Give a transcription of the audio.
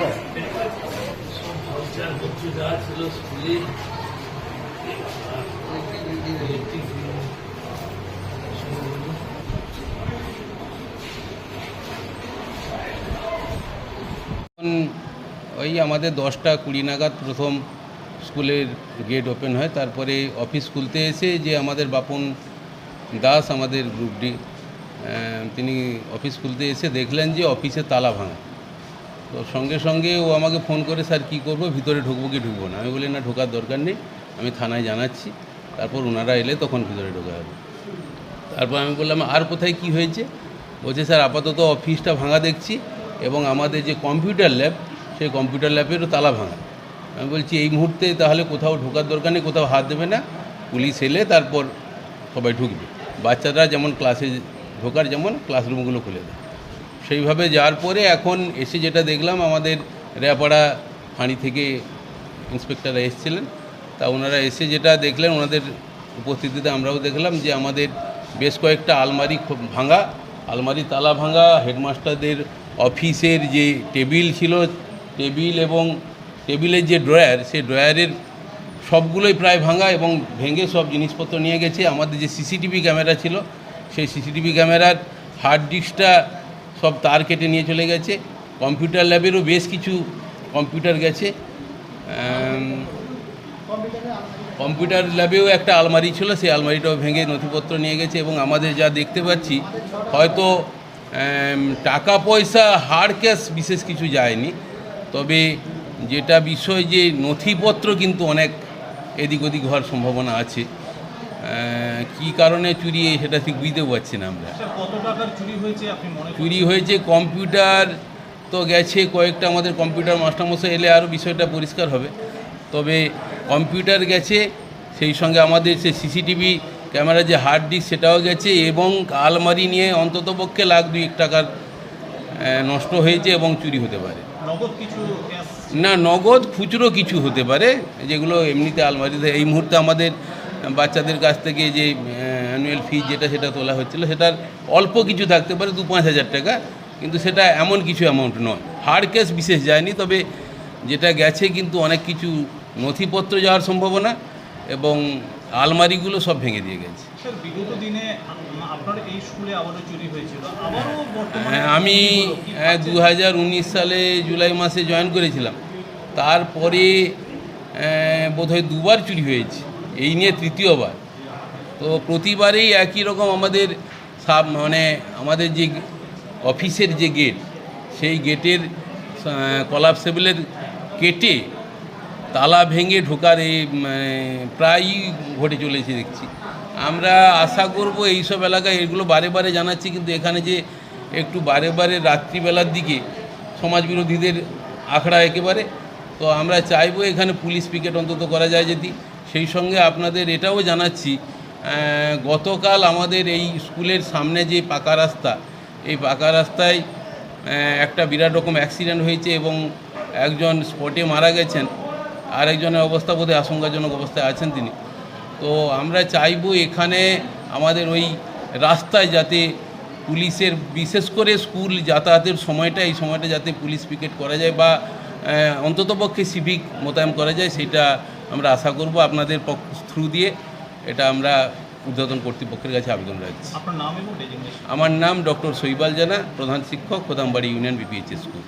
ওই আমাদের দশটা কুড়ি নাগাদ প্রথম স্কুলের গেট ওপেন হয়। তারপরে অফিস খুলতে এসে যে আমাদের বাপন দাস আমাদের গ্রুপ ডি তিনি অফিস খুলতে এসে দেখলেন যে অফিসে তালা ভাঙা। তো সঙ্গে সঙ্গে ও আমাকে ফোন করে, স্যার, কী করব? ভিতরে ঢুকবো কি ঢুকবো না? আমি বলি, না, ঢোকার দরকার নেই। আমি থানায় জানাচ্ছি। তারপর ওনারা এলে তখন ভিতরে ঢোকা হবে তারপর আমি বললাম, আর কোথায় কি হয়েছে? বলছে, স্যার, আপাতত অফিসটা ভাঙা দেখছি এবং আমাদের যে কম্পিউটার ল্যাব, সেই কম্পিউটার ল্যাবেরও তালা ভাঙা। আমি বলছি, এই মুহূর্তে তাহলে কোথাও ঢোকার দরকার নেই, কোথাও হাত দেবে না। পুলিশ এলে তারপর সবাই ঢুকবে। বাচ্চারা যেমন ক্লাসে ঢোকার, যেমন ক্লাসরুমগুলো খুলে দেয়। সেইভাবে যাওয়ার পরে এখন এসে যেটা দেখলাম, আমাদের রেয়াপাড়া ফাঁড়ি থেকে ইন্সপেক্টররা এসেছিলেন। তা ওনারা এসে যেটা দেখলেন, ওনাদের উপস্থিতিতে আমরাও দেখলাম যে আমাদের বেশ কয়েকটা আলমারি খুব ভাঙা, আলমারি তালা ভাঙা, হেডমাস্টারদের অফিসের যে টেবিল ছিল, টেবিল এবং টেবিলের যে ড্রয়ার, সেই ড্রয়ারের সবগুলোই প্রায় ভাঙা এবং ভেঙে সব জিনিসপত্র নিয়ে গেছে। আমাদের যে সিসিটিভি ক্যামেরা ছিল, সেই সিসিটিভি ক্যামেরার হার্ড ডিস্কটা সব তার কেটে নিয়ে চলে গেছে। কম্পিউটার ল্যাবেরও বেশ কিছু কম্পিউটার গেছে। কম্পিউটার ল্যাবেও একটা আলমারি ছিল, সেই আলমারিটাও ভেঙে নথিপত্র নিয়ে গেছে এবং আমাদের যা দেখতে পাচ্ছি, হয়তো টাকা পয়সা হার্ড ক্যাশ বিশেষ কিছু যায়নি। তবে যেটা বিষয় যে নথিপত্র কিন্তু অনেক এদিক ওদিক হওয়ার সম্ভাবনা আছে। কী কারণে চুরি সেটা ঠিক বুঝতে পারছি না আমরা। টাকার চুরি হয়েছে কম্পিউটার তো গেছে কয়েকটা আমাদের কম্পিউটার মাস্টারমশাই এলে আরও বিষয়টা পরিষ্কার হবে। তবে কম্পিউটার গেছে সেই সঙ্গে আমাদের সে সিসিটিভি ক্যামেরা যে হার্ড ডিস্ক সেটাও গেছে এবং আলমারি নিয়ে অন্ততপক্ষে লাখ দুই এক টাকার নষ্ট হয়েছে এবং চুরি হতে পারে। না নগদ খুচরো কিছু হতে পারে যেগুলো এমনিতে আলমারিতে এই মুহূর্তে আমাদের বাচ্চাদের কাছ থেকে যে অ্যানুয়াল ফি যেটা সেটা তোলা হচ্ছিল সেটার অল্প কিছু থাকতে পারে দু পাঁচ হাজার টাকা কিন্তু সেটা এমন কিছু অ্যামাউন্ট নয়। হার্ড ক্যাশ বিশেষ যায়নি তবে যেটা গেছে কিন্তু অনেক কিছু নথিপত্র যাওয়ার সম্ভাবনা এবং আলমারিগুলো সব ভেঙে দিয়ে গেছে। দিনে আম- হ্যাঁ, আমি দু হাজার উনিশ সালে জুলাই মাসে জয়েন করেছিলাম। তারপরে বোধহয় দুবার চুরি হয়েছে। এই নিয়ে তৃতীয়বার। তো প্রতিবারেই একই রকম আমাদের সাব মানে আমাদের যে অফিসের যে গেট সেই গেটের কলাপসেবলের কেটে তালা ভেঙে ঢোকার এই মানে, প্রায়ই ঘটে চলেছে দেখছি। আমরা আশা করব এইসব এলাকায় এগুলো বারে বারে জানাচ্ছি কিন্তু এখানে যে একটু বারে বারে রাত্রিবেলার দিকে সমাজ বিরোধীদের আখড়া একেবারে তো আমরা চাইব এখানে পুলিশ পিকেট অন্তত করা যায় যদি। সেই সঙ্গে আপনাদের এটাও জানাচ্ছি গতকাল আমাদের এই স্কুলের সামনে যে পাকা রাস্তা, এই পাকা রাস্তায় একটা বিরাট রকম অ্যাক্সিডেন্ট হয়েছে এবং একজন স্পটে মারা গেছেন আর একজনের অবস্থা বোধহয় আশঙ্কাজনক অবস্থায় আছেন তিনি। তো আমরা চাইব এখানে আমাদের ওই রাস্তায় যাতে পুলিশের, বিশেষ করে স্কুল যাতায়াতের সময়টা, এই সময়টা যাতে পুলিশ পিকেট করা যায় বা অন্ততপক্ষে সিভিক মোতায়েন করা যায়, সেটা আমরা আশা করব আপনাদের থ্রু দিয়ে এটা আমরা উদ্বোধন কর্তৃপক্ষের কাছে আবেদন রাখছি আমার নাম ডক্টর শৈবাল জানা প্রধান শিক্ষক কোদামবাড়ি ইউনিয়ন বিপিএইচ স্কুল।